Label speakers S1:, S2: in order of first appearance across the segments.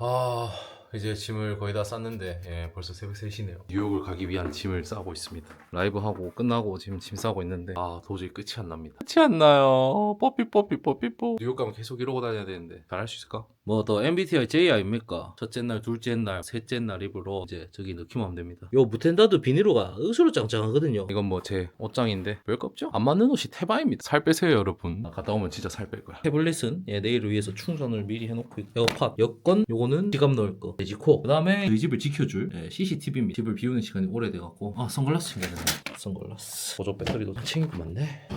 S1: 아 이제 짐을 거의 다 쌌는데 예, 벌써 새벽 3시네요. 뉴욕을 가기 위한 짐을 싸고 있습니다. 라이브 하고 끝나고 지금 짐 싸고 있는데 아 도저히 끝이 안 납니다. 끝이 안 나요. 뽀삐 뽀삐 뽀삐 뽀. 뉴욕 가면 계속 이러고 다녀야 되는데. 잘 할 수 있을까? 뭐 더 MBTI J 아닙니까? 첫째 날, 둘째 날, 셋째 날 입으로 이제 저기 넣기만 하면 됩니다. 요 무텐다드 비닐로가 으스로 짱짱하거든요. 이건 뭐 제 옷장인데 별거 없죠? 안 맞는 옷이 테바입니다. 살 빼세요 여러분. 갔다 오면 진짜 살 뺄 거야. 태블릿은 예, 내일을 위해서 충전을 미리 해놓고 있고 에어팟, 여권? 요거는 지갑 넣을 거. 돼지코. 그 다음에 저희 집을 지켜줄 예, CCTV입니다. 집을 비우는 시간이 오래돼갖고. 아 선글라스 챙겨야 된다. 선글라스. 보조 배터리도 챙기고 맞네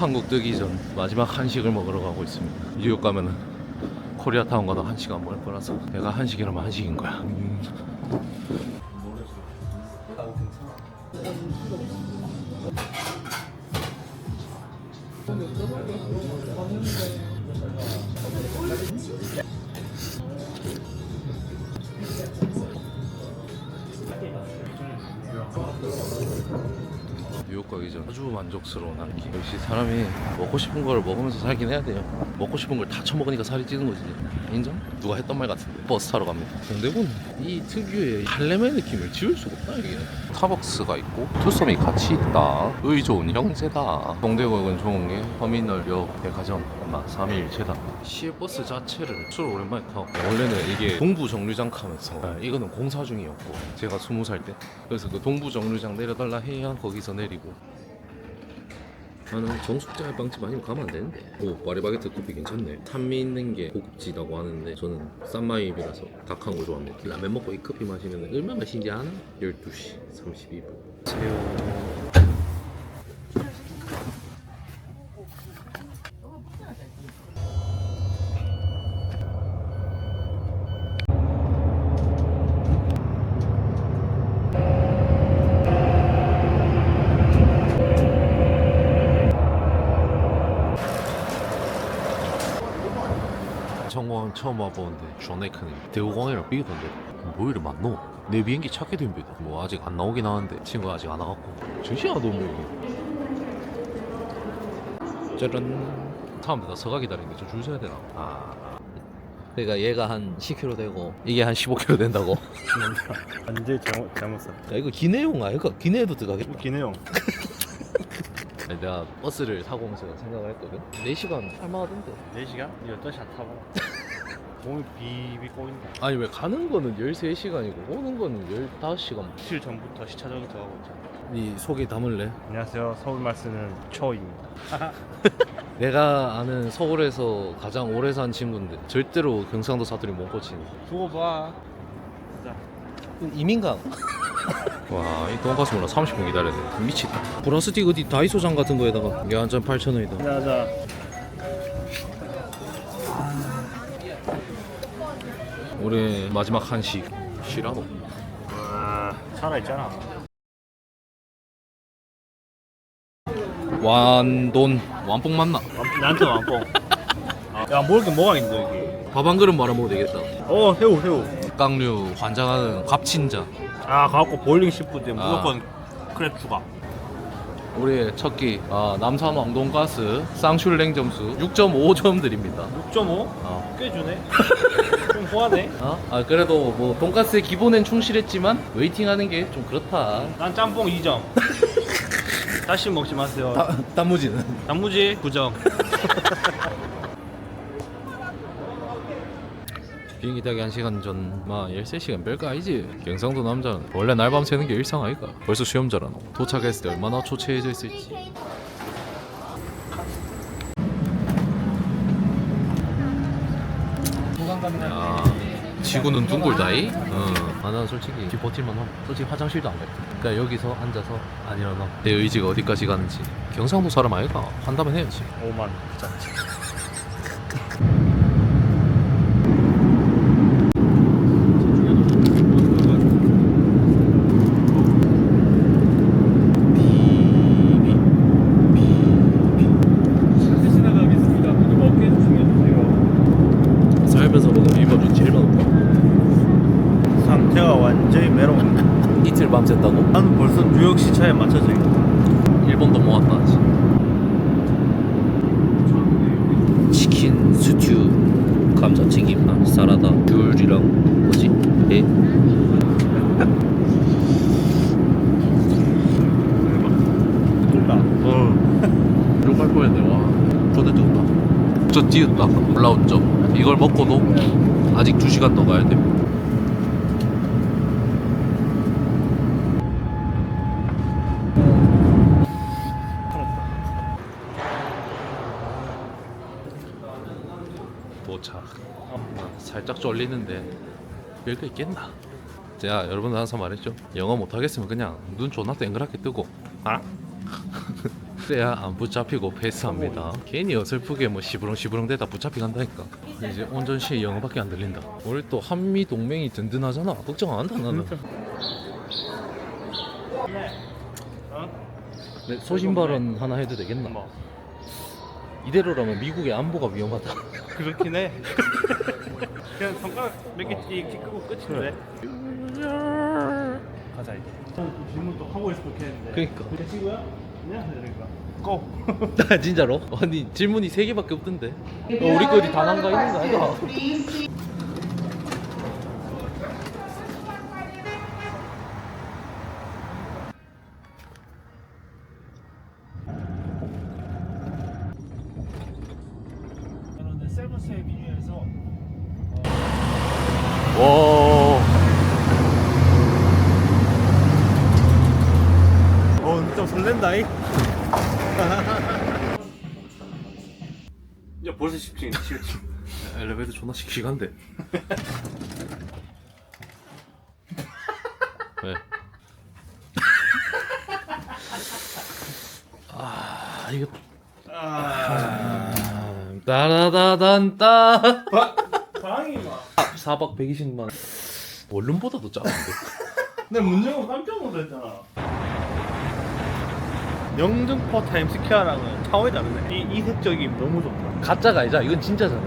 S1: 한국 뜨기 전 마지막 한식을 먹으러 가고 있습니다. 뉴욕 가면은 코리아타운 가도 한시간 멀 거라서 내가 한식이라면 한식인 거야 뉴욕 가기 전 아주 만족스러운 한 끼. 역시 사람이 먹고 싶은 걸 먹으면서 살긴 해야 돼요. 먹고 싶은 걸 다 처먹으니까 살이 찌는 거지. 인정? 누가 했던 말 같은데. 버스 타러 갑니다. 동대구는 이 특유의 할렘의 느낌을 지울 수가 없다 여기는. 스타벅스가 있고 투썸이 같이 있다. 의 좋은 형제다. 동대구역은 좋은 게 터미널역, 백화점, 아마 3일체다. 시외버스 자체를 술 오랜만에 타고 원래는 이게 동부 정류장 가면서 아, 이거는 공사 중이었고 제가 20살 때 그래서 그 동부 정류장 내려달라 해야 거기서 내리고 나는 정숙자 빵집 아니면 가면 안 되는데. 오 파리바게트 커피 괜찮네. 탄미 있는 게 고급지다고 하는데 저는 싼 마입이라서 닭한 거 좋아합니다. 라면 먹고 이 커피 마시면 얼마나 아나? 12시 32분. 새우 정공항 처음 와보는데 존네크는 대우공항이랑 비교던데 뭐 이리 많노? 내 비행기 찾게 됩니다 뭐 아직 안 나오긴 하는데 친구가 아직 안 와갖고 정신아 너무 짜란 다음부터 서가 기다리는 게좀줄 서야 되나? 아 그러니까 얘가 한 10km 되고 이게 한 15km 된다고?
S2: 완전 잘못 잘못 써.
S1: 야 이거 기내용 아이가? 기내에도 들어가겠다
S2: 기내용.
S1: 아니, 내가 버스를 타고 오면서 생각을 했거든 4시간 할만하던데
S2: 4시간? 이 어떤 샷 타고. 몸이 비비 꼬인다.
S1: 아니 왜 가는 거는 13시간이고 오는 거는 15시간
S2: 며칠 전부터 시차적인 들어가고 있잖아.
S1: 네 소개 담을래?
S2: 안녕하세요. 서울 말 쓰는 초입니다.
S1: 내가 아는 서울에서 가장 오래 산 친구인데 절대로 경상도 사투리 못 고치는
S2: 두고 봐. 자,
S1: 이민강 와이 돈가스 몰라 30분 기다려야 돼 미치다 브라스틱 어디 다이소장 같은 거에다가 이게 한잔 8,000원이다
S2: 자자.
S1: 올해 마지막 한식 시라노
S2: 아, 살아 있잖아.
S1: 완돈 완뽕 맞나?
S2: 나한테 왕뽕. 아, 야, 먹을 게 뭐가 있는데 여기?
S1: 밥 한 그릇 말아 먹어도 되겠다
S2: 어, 새우, 새우.
S1: 깡류 환장하는 갑친자
S2: 아, 가갖고 볼링 시프트 무조건 크랩 추가.
S1: 우리의 첫끼 아, 남산 왕돈가스 쌍슐랭 점수 6.5점 드립니다
S2: 6.5?
S1: 어.
S2: 꽤 주네. 좀 호하네.
S1: 어? 아 그래도 뭐 돈가스의 기본엔 충실했지만 웨이팅하는 게 좀 그렇다
S2: 난 짬뽕 2점. 다시 먹지 마세요.
S1: 다, 단무지는
S2: 단무지 9점.
S1: 비행기 타기 1시간 전, 마 13시간 별거 아니지 경상도 남자는 원래 날밤 새는 게 일상 아이가 벌써 시험자라노 도착했을 때 얼마나 초췌해져 있을지 야 지구는 둥글다이? 어. 아, 난 솔직히 뒤 버틸만 함. 솔직히 화장실도 안 갔다. 그러니까 여기서 앉아서 안 일어나. 내 의지가 어디까지 가는지. 경상도 사람 아이가 한다면 해야지.
S2: 5만 짜.
S1: 비비.
S2: 지나가겠습니다. 모두 먹게 해주세요.
S1: 살면서 먹은 비빔밥 중 제일 맛없다.
S2: 상태가 완전히 메롱.
S1: 이틀 밤샜다고?
S2: 나는 벌써 뉴욕 시차에 맞춰져 있다.
S1: 일본도 모았다. 치킨 수트 짜치김, 아, 사라다, 귤이랑 뭐지? 배?
S2: 뚫다.
S1: 어. 이거 갈 저대 뜨겁다. 저 찌었다. 올라온 점. 이걸 먹고도 아직 2시간 더 가야 돼. 도착. 아, 살짝 쫄리는데 별거 있겠나? 제가 여러분들 항상 말했죠. 영어 못하겠으면 그냥 눈 존나 땡그랗게 뜨고 아? 그래야 안 붙잡히고 패스합니다. 괜히 어설프게 뭐 시부렁 시부렁 대다 붙잡히 간다니까. 이제 온전시 영어밖에 안 들린다. 우리 또 한미 동맹이 든든하잖아. 걱정 안 한다 나는. 네, 소신 발언 하나 해도 되겠나?
S2: 뭐
S1: 이대로라면 미국의 안보가 위험하다.
S2: 그렇긴 해. 그냥 손가락 몇개 찍 끄고 끝인데. 가자 이제. 질문 또 하고 있을 좋겠는데.
S1: 그러니까.
S2: 내 친구야? 그냥 그러니까. 고.
S1: 나 진짜로? 아니 질문이 세 개밖에 없던데. 어, 우리 거 어디 단한가 있는 거 아이가?
S2: 벌써 10층, 10층.
S1: 엘리베이터 존나 씩씩한데. 왜? 아 이거
S2: 아,
S1: 따라다단따
S2: 방이 막.
S1: 4박 120만 원룸보다도 작은데
S2: 내 문제가 깜짝 놀랐잖아. 영등포 타임스퀘어랑은 차원이 다르네. 이 이색적임 너무 좋다.
S1: 가짜가 아니잖아 이건 진짜잖아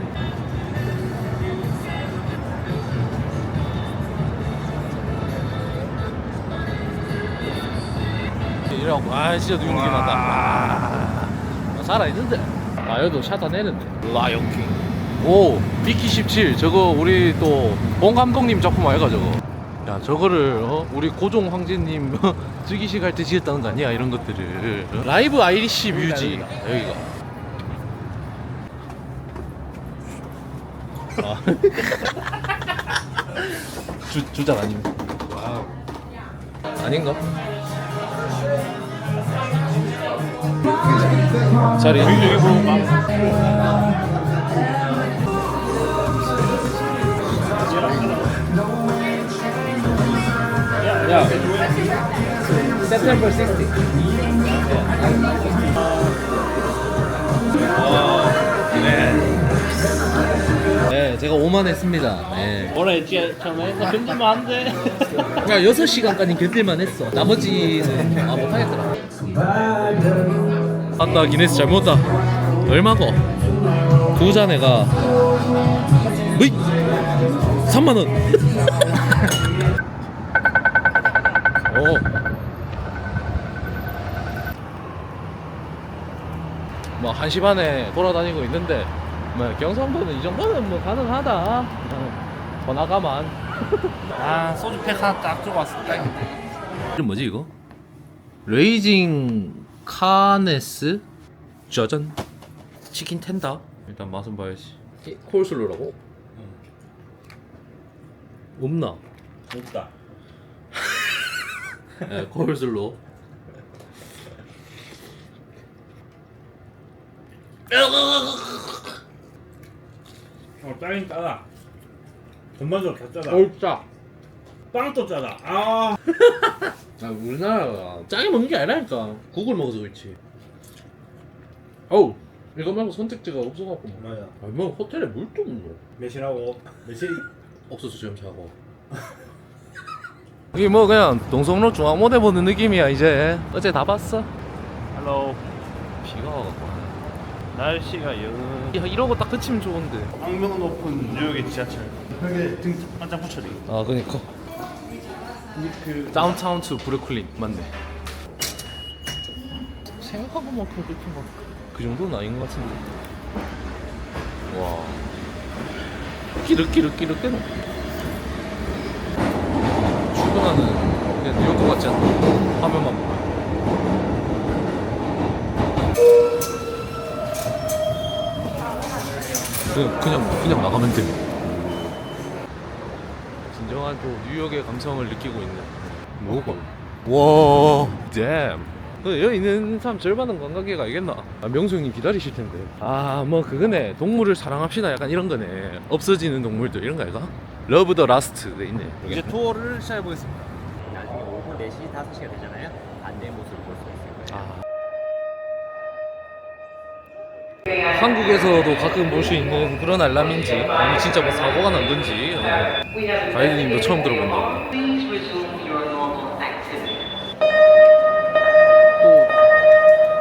S1: 이러고 아 진짜 느낌 난다. 아, 살아있는데. 아 여기도 샷다 내는데. 라이온킹. 오 비키 17 저거 우리 또 봉 감독님 작품 아이가 저거 야 저거를 어? 우리 고종 황제님 즉위식 할 때 지었다는 거 아니야 이런 것들을 어? 라이브 아이리시 뮤직 여기가 아. 주, 주작 아닙니다 아닌가? 자리
S2: 여기 보고 막.
S1: 야 September 60네 제가 5만 했습니다 네.
S2: 뭐라 했지? 처음에 나안 돼.
S1: 야 6시간까지 견딜만 했어 나머지는 아 못하겠더라 한다 기네스 잘 먹었다 얼마고? 두 잔에가 으이 3만원 오 뭐 1시 반에 돌아다니고 있는데 뭐 경상도는 이 정도는 뭐 가능하다 어, 번화가만
S2: 아, 소주 팩 하나 딱 주고 왔을 때.
S1: 이름 뭐지 이거? 레이징 카네스 짜잔 치킨 텐다 일단 맛은 봐야지 콜슬로라고? 없나?
S2: 없다.
S1: 네, 콜슬로
S2: 어, 짜긴 짜다. 전반적으로 다 짜다.
S1: 얼짜
S2: 빵도 짜다. 아.
S1: 아 우리나라가 짜게 먹는 게 아니라니까 국을 먹어서 그렇지 어우 이거 말고 선택지가 없어갖고 뭐.
S2: 맞아.
S1: 아, 뭐 호텔에 물도 없노
S2: 몇이라고? 몇이?
S1: 옥수수 좀 사고 이게 뭐 그냥 동성로 중앙모대 보는 느낌이야 이제 어제 다 봤어
S2: 헬로.
S1: 비가 와갖고
S2: 날씨가 영.
S1: 야 이러고 딱 그치면 좋은데.
S2: 악명 높은 뉴욕의 지하철. 벽에 등 반짝 붙여져.
S1: 아 그니까.
S2: 그
S1: 다운타운 투 브루클린 맞네. 생각한 것만큼 그렇게 막그 정도는 아닌 것 같은데. 와. 끼륵끼륵끼륵 대노 출근하는 그냥 뉴욕 같지 않나? 화면만 보면 그냥 그냥 그냥 나가면 돼 진정한 또 뉴욕의 감성을 느끼고 있는 뭐가 와 댐. 그 여기 있는 사람 절반은 관광객 알겠나? 아, 명수 형님 기다리실 텐데. 아, 뭐 그거네. 동물을 사랑합시다. 약간 이런 거네. 없어지는 동물들 이런 거 아이가? 러브 더 라스트 돼 있네.
S2: 이제 투어를 시작해 보겠습니다.
S3: 나중에 오후 4시, 5시가 되잖아요.
S1: 한국에서도 가끔 볼 수 있는 그런 알람인지 아니면 진짜 뭐 사고가 난 건지 어, 가이드님도 처음 들어본다고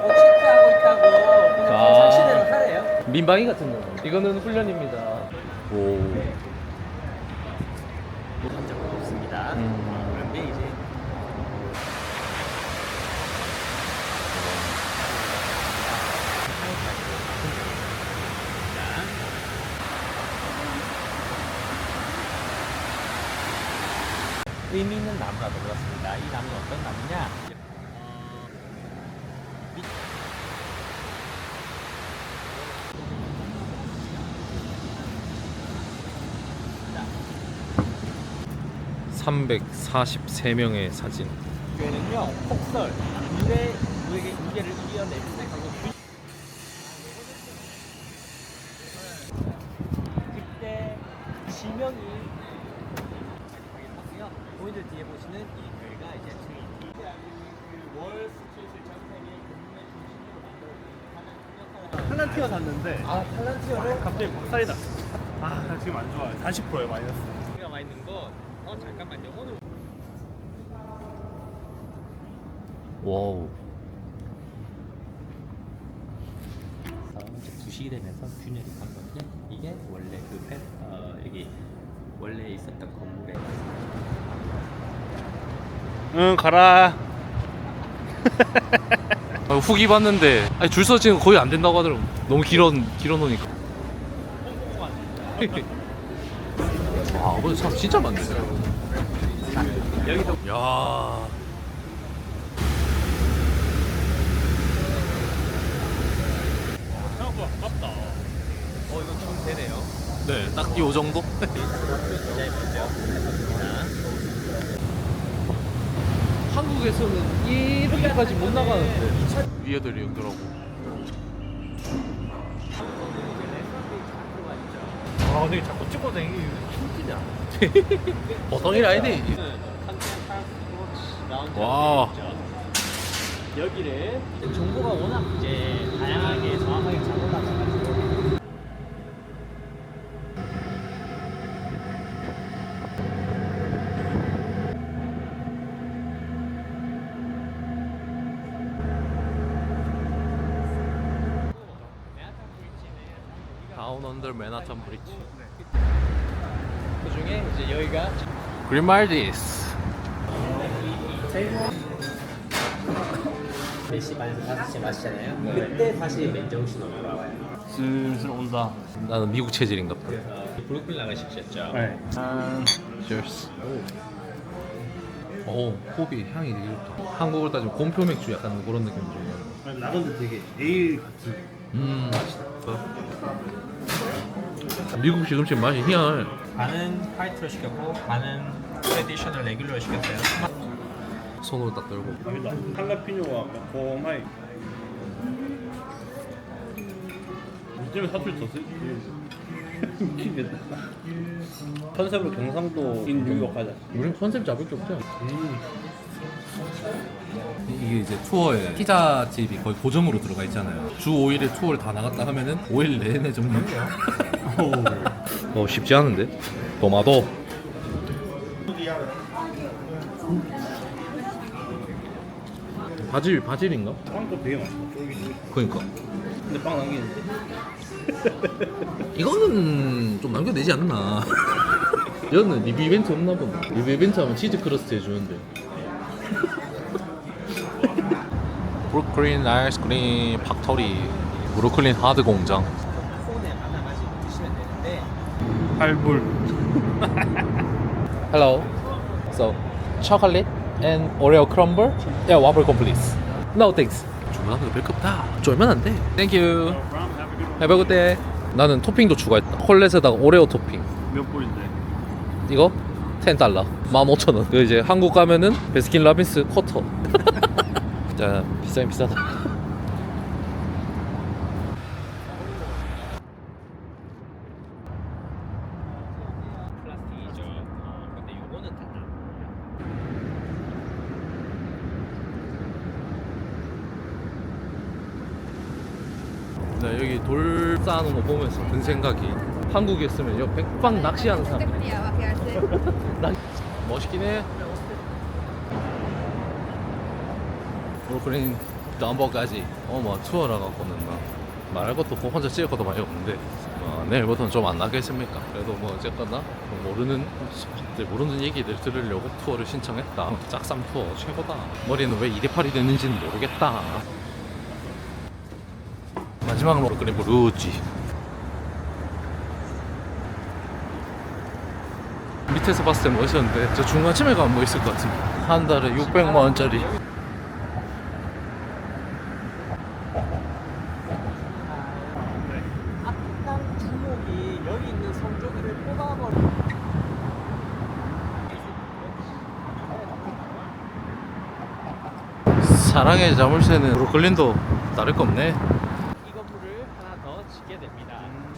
S3: 꼭 체크하고 있다고
S1: 아.
S3: 상시대로 하래요.
S1: 민방위 같은 거 이거는 훈련입니다 오
S3: 한 적은 없습니다.
S1: 음.
S3: 그런데 이제 의미 있는 나무가 들어갔습니다. 이 나무는 어떤 나무냐? 어, 밑-
S1: 343명의 사진
S3: 교회는요 폭설 물의 물에게 무게를 이겨내는 하고 그때 지명이 보이들 뒤에 보시는 이 교회가 이제 트리니티 월 스트리트 전생의 금융의 중심으로 만들어진
S2: 팔란티어 샀는데
S3: 아 팔란티어를
S2: 갑자기 박살이 났어. 아, 나 지금 안 좋아요. 40%에 마이너스.
S3: 우리가 와 있는 건 어 잠깐만요 오늘
S1: 와우
S3: 이제 부식이 되면서 균열이 간 건데 이게 원래 그 펜, 어, 여기 원래 있었던 건물에
S2: 응, 가라.
S1: 아, 후기 봤는데 아니, 줄 서지는 거의 안 된다고 하더라고 너무 길어 길어 놓으니까 아 근데 사람 진짜 많네
S3: 여기도
S1: 야
S2: 생각보다 가깝다.
S3: 어 이거 좀 되네요.
S1: 네, 딱요 정도?
S3: 디자인인데요. 맞습니다.
S1: 한국에서는 이렇게까지 못 나가는데 위에도 이러더라고
S2: 아, 근데 자꾸 찍고 다니기 힘드냐?
S1: 보통 일 아니네 와.
S3: 여기를 정보가 워낙 이제 다양하게 정확하게 잘 올라가가지고
S1: 다운 언더 맨하탄 브릿지
S3: 그 중에 이제 여기가
S1: 그린말디스
S3: 4시 반에서 5시에 마시잖아요. 그때 다시 맨정신으로 돌아와요.
S2: 슬슬 온다.
S1: 나는 미국 체질인가
S3: 그래서 브루클린 나가셨죠?
S2: 네. 짠.
S1: Cheers 오 호비 향이 되게 좋다 한국으로 따지면 곰표 맥주 약간 그런 느낌
S2: 좀나 근데 되게 에일 같은.
S1: 음 맛있다 미국식 음식 맛이 희한해
S3: 반은 화이트로 시켰고 반은 트레디셔널 레귤러로 시켰어요.
S1: 손으로 딱 들고
S2: 여기다 할라피뇨가 매콤하게. 요즘에 사투리 더 쓰지. 웃기겠다. 컨셉으로 경상도인 뉴욕 가자.
S1: 우린 컨셉 잡을 게 없잖아 이게 이제 투어에 피자 집이 거의 고정으로 들어가 있잖아요 주 5일에 투어를 다 나갔다 하면은 5일 내내 정도 어 쉽지 않은데 도마도 바질 바질인가?
S2: 빵도 되게 맛있어. 쫄깃쫄깃.
S1: 그러니까
S2: 근데 빵 남기는데.
S1: 이거는 좀 남겨내지 않나 이거는 리뷰 이벤트 없나 보네 리뷰 이벤트 하면 치즈 크러스트 해주는데 브루클린 아이스크림 factory 브루클린 하드 공장
S2: 발불.
S1: Hello. So, chocolate and Oreo crumble. Yeah, waffle cone please. No thanks. 주문하는 거 별거 없다. 쫄면 안 돼. Thank you. Have a good day. 나는 토핑도 추가했다. 콜렛에다가 오레오 토핑.
S2: 몇 불인데?
S1: 이거 10달러. 15,000원. 그 이제 한국 가면은 베스킨 라빈스 쿼터. 자, 비싸긴 비싸다.
S3: 플라스틱이죠. 어, 근데 요거는 달라.
S1: 나 여기 돌 쌓아놓은 거 보면서 든 생각이 한국이었으면 요 백방 낚시하는 사람 난 멋있긴 해 브루클린 덤버까지. 어뭐 투어라 갖고는 막 말할 것도 없고 혼자 찍을 것도 많이 없는데. 어, 내일부터는 좀 안 나겠습니까? 그래도 뭐 어쨌거나 모르는 들 모르는 얘기들 들으려고 투어를 신청했다. 짝삼 투어 최고다. 머리는 왜 2대8이 됐는지는 모르겠다. 마지막으로 그래 루지. 밑에서 봤을 때 멋있었는데 저 중간쯤에 가면 뭐 있을 것 같은데. 한 달에 600만 원짜리
S3: 앞당 주목이 여기 있는 성조기를 뽑아버려.
S1: 사랑의 자물쇠는 브루클린도 다를 거 없네
S3: 이 건물을 하나 더 짓게 됩니다.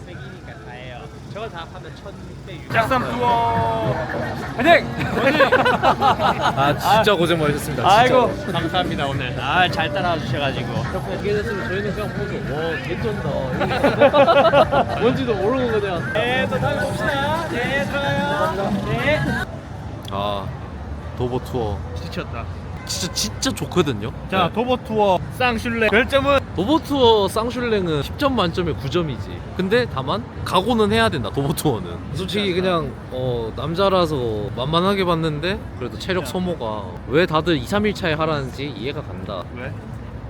S3: 100이니까 다예요. 저걸 다 합하면 1600.
S2: 짝삼 투어. 화이팅!
S1: 아 진짜 고생 많으셨습니다
S3: 아이고 감사합니다 오늘. 아 잘 따라와 주셔가지고.
S1: 어떻게 됐으면 저희는 그냥 보고 와 개쩐다 뭔지도 모르고 그냥
S3: 네, 또 다음에 봅시다. 네, 들어가요. 네.
S1: 아 도보 투어
S2: 지쳤다.
S1: 진짜 진짜 좋거든요
S2: 자,
S1: 네.
S2: 도보 투어 쌍슐레 별점은
S1: 도보 투어 쌍슐랭은 10점 만점에 9점이지. 근데 다만 각오는 해야 된다. 도보 투어는. 솔직히 그냥 어, 남자라서 만만하게 봤는데 그래도 체력 소모가 왜 다들 2, 3일 차에 하라는지 이해가 간다.
S2: 왜?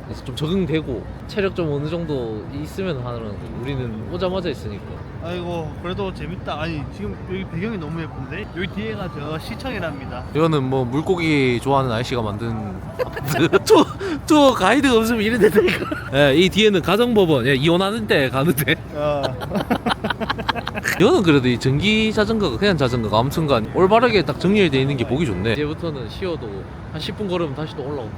S1: 그래서 좀 적응되고 체력 좀 어느 정도 있으면 하는 거. 우리는 오자마자 있으니까.
S2: 아이고 그래도 재밌다. 아니 지금 여기 배경이 너무 예쁜데 여기 뒤에가 저 시청이랍니다.
S1: 이거는 뭐 물고기 좋아하는 아저씨가 만든 투어, 투어 가이드가 없으면 이래 된다니까. 예, 이 뒤에는 가정법원 예, 이혼하는 때 가는데.
S2: 어.
S1: 이거는 그래도 이 전기 자전거가 그냥 자전거가 아무튼간 올바르게 딱 정리되어 있는 게 보기 좋네 이제부터는 쉬어도 한 10분 걸으면 다시 또 올라온다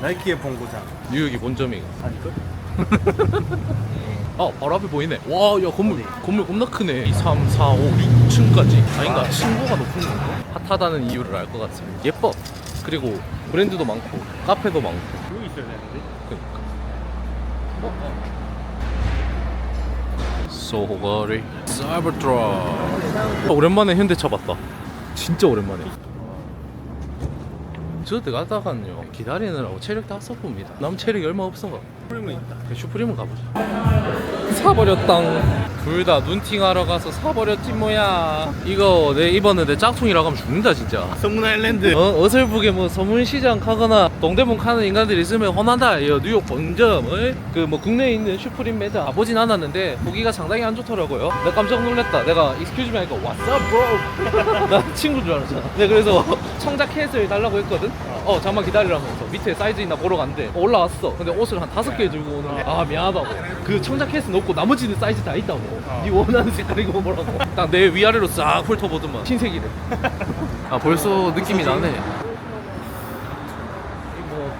S2: 나이키의 본고장.
S1: 뉴욕이 본점이가
S2: 아닐걸?
S1: 아 바로 앞에 보이네. 와야 건물 건물 겁나 크네. 2, 3, 4, 5, 6층까지. 아닌가? 층고가 높은 건가? 핫하다는 이유를 알 것 같습니다. 예뻐. 그리고 브랜드도 많고 카페도 많고.
S2: 여기 있어야 되는데.
S1: 그러니까. 소거리. 사이버트럭 오랜만에 현대 차 봤다. 진짜 오랜만에 저 들어가다가는요 기다리느라고 체력 다 써봅니다. 남 체력이 얼마 없어
S2: 프림은 있다.
S1: 슈프림은 가보자 사버렸당 둘 다 눈팅하러 가서 사버렸지 뭐야 이거 내 입었는데 짝퉁이라고 하면 죽는다 진짜
S2: 성문 아일랜드.
S1: 어, 어설프게 뭐 서문시장 가거나 동대문 가는 인간들이 있으면 혼난다. 이 뉴욕 본점, 그뭐 국내에 있는 슈프림 매장 가보진 않았는데 보기가 상당히 안 좋더라고요. 내가 깜짝 놀랐다. 내가 익스큐즈 미 하니까 What's up, bro? 나 친구인 줄 알았잖아. 네, 그래서 청자 캣을 달라고 했거든. 어, 잠만 기다리라면서 밑에 사이즈 있나 보러 갔는데 어, 올라왔어. 근데 옷을 한 다섯 개 들고 오는 아 미안하다고. 그 청자 캣은 없고 나머지는 사이즈 다 있다고. 네 원하는 색깔이고 뭐라고. 딱 내 위아래로 싹 훑어보더만 흰색이래. 아 벌써 느낌이 나네. 뭐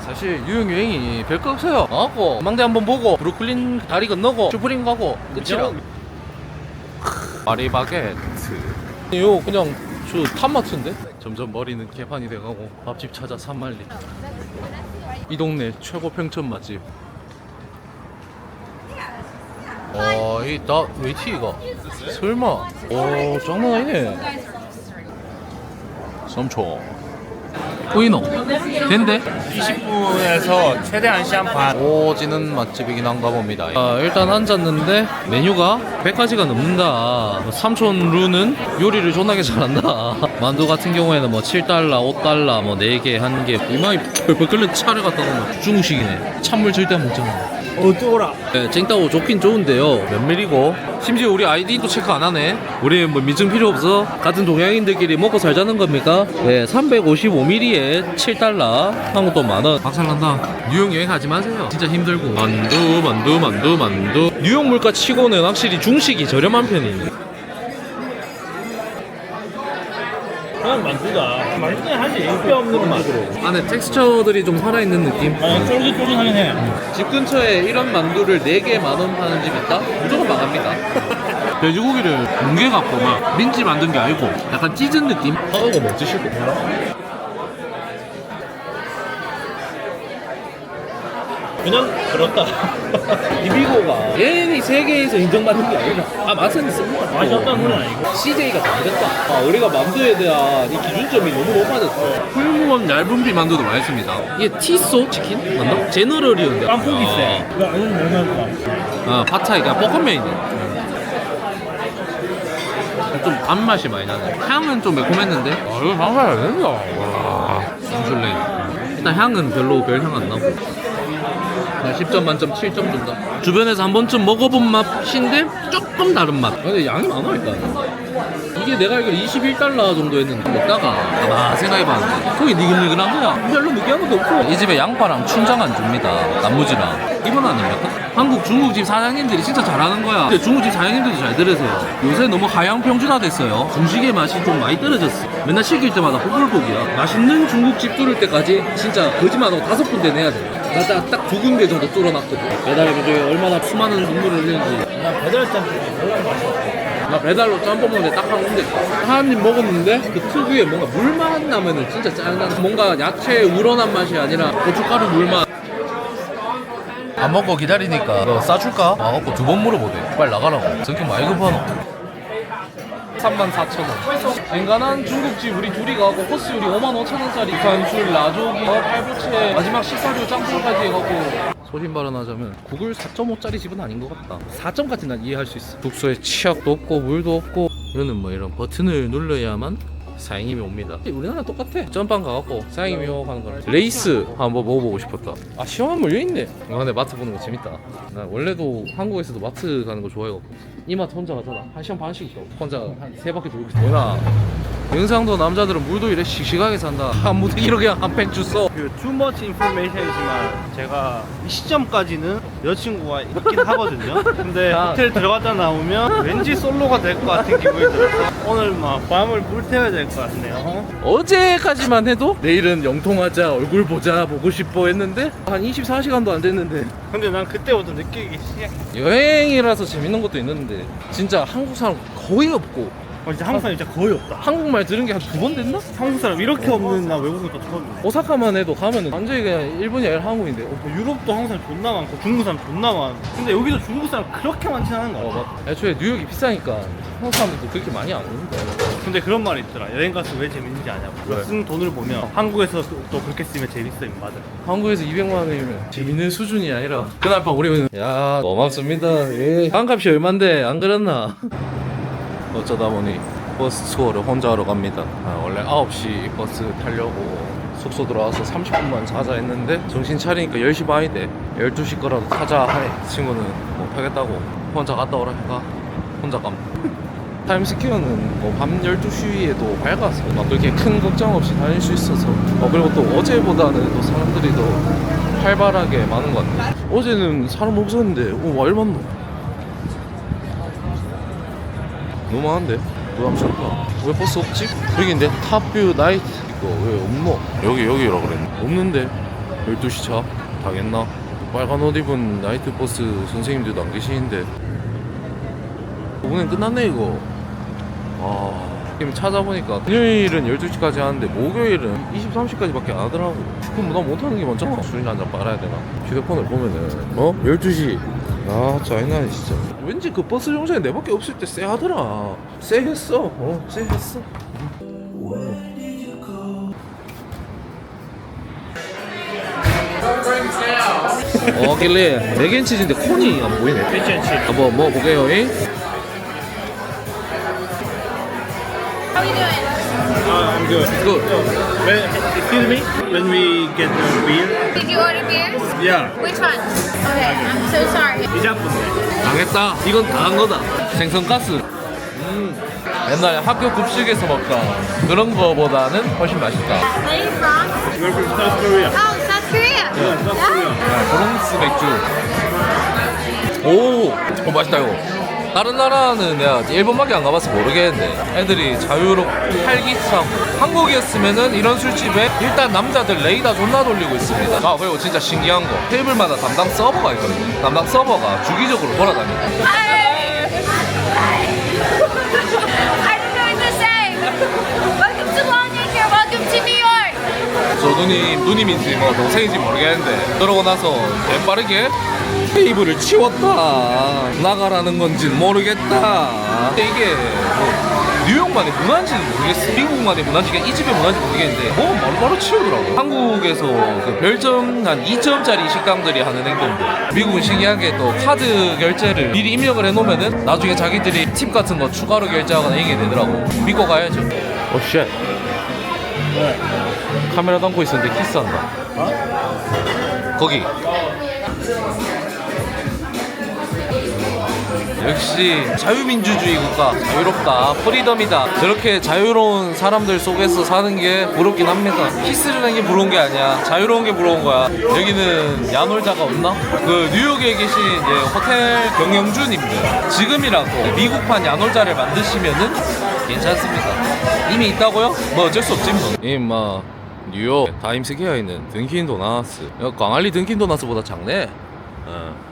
S1: 사실 유행 유행이 별거 없어요. 나왔고 망대 한번 보고 브루클린 다리 건너고 슈프림 가고 끝이라. 파리바게트. 이거 그냥 저 탑마트인데? 점점 머리는 개판이 돼가고 밥집 찾아 산말리. 이 동네 최고 평점 맛집. 와, 이다 웨이티가 설마? 오, 장난 아니네. 삼촌. 우이노 된대?
S3: 20분에서 최대 1시간 반.
S1: 오지는 맛집이긴 한가 봅니다. 아, 일단 앉았는데 메뉴가 100가지가 넘는다. 삼촌 루는 요리를 존나게 잘한다. 만두 같은 경우에는 뭐 7달러, 5달러, 뭐 4개, 1개. 이마이 펄펄 끓는 차를 갖다 놓으면 중식이네. 찬물 절대 안 먹잖아.
S2: 어 뜨거라
S1: 네, 쟁따고 좋긴 좋은데요. 몇 밀이고? 심지어 우리 아이디도 체크 안 하네. 우리 뭐 민증 필요 없어. 같은 동양인들끼리 먹고 살자는 겁니까? 네, 355ml에 7달러. 한국 돈 만 원. 박살난다. 뉴욕 여행 가지 마세요. 진짜 힘들고. 만두, 만두, 만두, 만두. 뉴욕 물가 치고는 확실히 중식이 저렴한 편이네.
S2: 그냥 만두다 맛있긴 하지 뼈 없는 맛으로
S1: 안에 텍스처들이 좀 살아있는 느낌.
S2: 아 쫄깃쫄깃하긴 해
S1: 집 근처에 이런 만두를 4개 만원 파는 집 있다? 무조건 망합니다. 돼지고기를 뭉개 갖고 막 민지 만든 게 아니고 약간 찢은 느낌? 뭐 드시고
S2: 그냥 그렇다
S1: 이비고가 얘네 세계에서 인정받는 게 아니라 아 맛은 있습니다
S2: 맛이 없다는 건 아니고
S1: CJ가 다르겠다 아, 우리가 만두에 대한 이 기준점이 너무 높아졌어 훌무한 얇은 비 만두도 맛있습니다 이게 티소 치킨? 맞나? 제너럴이었는데
S2: 깐풍기 세 이거 아는 얼마나
S1: 아, 팟타이 그냥 볶음면이네. 좀 단맛이 많이 나네. 향은 좀 매콤했는데. 아, 이거 상상이 안 된다. 와, 상술레. 일단 향은 별로 별 향 안 나고. 나 10점 만점 7점 준다. 주변에서 한 번쯤 먹어본 맛인데 조금 다른 맛. 근데 양이 많아 일단. 이게 내가 알기로 21달러 정도 했는데 먹다가 아마 생각해봤는데 속이 니글니글한 거야. 별로 느끼한 것도 없고. 이 집에 양파랑 춘장 안 줍니다. 단무지랑. 이건 아닙니까? 한국 중국집 사장님들이 진짜 잘하는 거야. 근데 중국집 사장님들도 잘 들으세요. 요새 너무 하향 평준화 됐어요. 중식의 맛이 좀 많이 떨어졌어. 맨날 시킬 때마다 호불호기야. 맛있는 중국집 뚫을 때까지 진짜 거짓말하고 다섯 군데 내야 돼. 나딱 두 군데 정도 뚫어놨거든. 배달의 민족에 얼마나 수많은 눈물을 흘리는지.
S2: 난 배달 짬뽕이 별로 맛이 없어
S1: 나 배달로 짬뽕 먹는데 딱 한 군데 한 입 먹었는데 그 특유의 뭔가 물맛 나면은 진짜 짜증나 뭔가 야채 우러난 맛이 아니라 고춧가루 물맛 안 먹고 기다리니까 너 싸줄까? 와갖고 두 번 물어보대 빨리 나가라고 성격 많이 급하노 34,000원. 엔간한 중국집 우리 둘이 가고 코스 요리 55,000원짜리. 간술, 라조기, 어, 팔보채 마지막 식사료 짬뽕까지 해갖고. 소신 발언하자면 구글 4.5짜리 집은 아닌 것 같다. 4점까지 난 이해할 수 있어. 숙소에 치약도 없고 물도 없고 이거는 뭐 이런 버튼을 눌러야만 사장님이 옵니다. 우리나라 똑같아. 전방 가갖고 사장님이 하는 거랑 레이스 한번 먹어보고 싶었다. 아 시원한 물 여기 있네. 아 근데 마트 보는 거 재밌다. 나 원래도 한국에서도 마트 가는 거 좋아해갖고. 이마트 혼자 가잖아. 한 시간 반씩 혼자 한 세 바퀴 돌고 있어. 뭐나 영상도 남자들은 물도 이래 씩씩하게 산다. 한 무대기로 그냥 한팩 주워
S2: 그 too much information이지만 제가 이 시점까지는 여자친구가 있긴 하거든요. 근데
S1: 아.
S2: 호텔 들어갔다 나오면 왠지 솔로가 될 것 같은 기분이 들어서 오늘 막 밤을 불태워야 될 것 같네요.
S1: 어제까지만 해도 내일은 영통하자 얼굴 보자 보고 싶어 했는데 한 24시간도 안 됐는데.
S2: 근데 난 그때부터 느끼기 시작했어.
S1: 여행이라서 재밌는 것도 있는데 진짜 한국 사람 거의 없고
S2: 어, 진짜 한국 사람 진짜 거의 없다.
S1: 한국말 들은 게 한 두 번 됐나?
S2: 한국 사람 이렇게 없는 나 외국인 또 처음이네
S1: 오사카만 해도 가면은 완전히 그냥 일본이 아니라 한국인데. 어,
S2: 뭐 유럽도 한국 사람 존나 많고 중국 사람 존나 많고 근데 여기도 중국 사람 그렇게 많진 않은 거
S1: 어,
S2: 같아.
S1: 막 애초에 뉴욕이 비싸니까 한국 사람들도 그렇게 많이 안 오는데
S2: 근데 그런 말이 있더라. 여행 가서 왜 재밌는지 아냐고.
S1: 왜?
S2: 쓴 돈을 보면 한국에서 또, 또 그렇게 쓰면 재밌어 임마들
S1: 한국에서 200만 원이면 재밌는 수준이 아니라 그날 밤 우리는 야 고맙습니다. 예. 반값이 얼만데? 안 그랬나 어쩌다 보니 버스 투어를 혼자 하러 갑니다. 아, 원래 9시 버스 타려고 숙소 들어와서 30분만 자자 했는데 정신 차리니까 10시 반이 돼 12시 거라도 타자 하네 친구는 못 타겠다고 혼자 갔다 오라 해가 혼자 감. 타임스퀘어는 뭐 밤 12시에도 밝아서 막 그렇게 큰 걱정 없이 다닐 수 있어서. 어 그리고 또 어제보다는 또 사람들이 더 활발하게 많은 것 같네 어제는 사람 없었는데 오 얼마나 너무 많은데? 부담스럽다 왜 버스 없지? 여기 내 탑뷰 나이트 이거 왜 없노? 여기 여기라 그랬네. 없는데? 12시 차? 가겠나? 빨간 옷 입은 나이트 버스 선생님들도 안 계시는데. 오늘 끝났네 이거. 아 지금 찾아보니까 금요일은 12시까지 하는데 목요일은 23시까지 밖에 안 하더라고. 그럼 나 못하는 게 많잖아. 술이나 한잔 빨아야 되나? 휴대폰을 보면은 어? 12시 아 짜이나 진짜 왠지 그 버스 정류장에 내밖에 없을 때 쎄하더라 쎄했어 어 쎄했어 어 길래 맥앤치즈인데 콘이 안 보이네
S2: 맥앤치즈
S1: 한번 먹어보게요 잉?
S2: Uh, I'm good.
S1: 그,
S2: When, excuse me? When we get the beer?
S4: Did you order beers?
S2: Yeah.
S4: Which one? Okay, I'm so sorry.
S2: 이 자쁜데.
S1: 당했다. 이건 당한 거다. 생선가스. 음. 옛날에 학교 급식에서 먹던 그런 거보다는 훨씬 맛있다.
S4: Where are you from?
S2: We're from South Korea.
S4: Oh, South Korea.
S2: Yeah, South Korea.
S1: 야, 브롱스 맥주. 오, 어, 맛있다 이거. 다른 나라는 내가 일본밖에 안 가봐서 모르겠는데 애들이 자유롭고 활기차고 한국이었으면은 이런 술집에 일단 남자들 레이더 존나 돌리고 있습니다. 아 그리고 진짜 신기한 거 테이블마다 담당 서버가 있거든요. 담당 서버가 주기적으로
S4: York.
S1: 저 누님 누님인지 뭐 동생인지 모르겠는데 그러고 나서 빠르게 테이블을 치웠다. 나가라는 건지 모르겠다. 근데 이게 뭐 뉴욕만의 문화인지는 모르겠어. 미국만의 문화인지 이 집의 문화인지 모르겠는데 뭐 바로바로 치우더라고. 한국에서 그 별점 한 2점짜리 식당들이 하는 행동들. 미국은 신기하게 또 카드 결제를 미리 입력을 해놓으면은 나중에 자기들이 팁 같은 거 추가로 결제하거나 이게 되더라고. 믿고 가야죠. 오쉣 카메라 담고 있었는데 키스한다. 거기. 역시 자유민주주의 국가 자유롭다 프리덤이다. 저렇게 자유로운 사람들 속에서 사는 게 부럽긴 합니다. 키스를 하는 게 부러운 게 아니야. 자유로운 게 부러운 거야. 여기는 야놀자가 없나? 그 뉴욕에 계신 이제 호텔 경영주님들 지금이라도 미국판 야놀자를 만드시면은 괜찮습니다. 이미 있다고요? 뭐 어쩔 수 없지 뭐. 이마 뉴욕 타임스퀘어에 있는 든킨 도나스 광안리 든킨 도나스보다 작네. 어.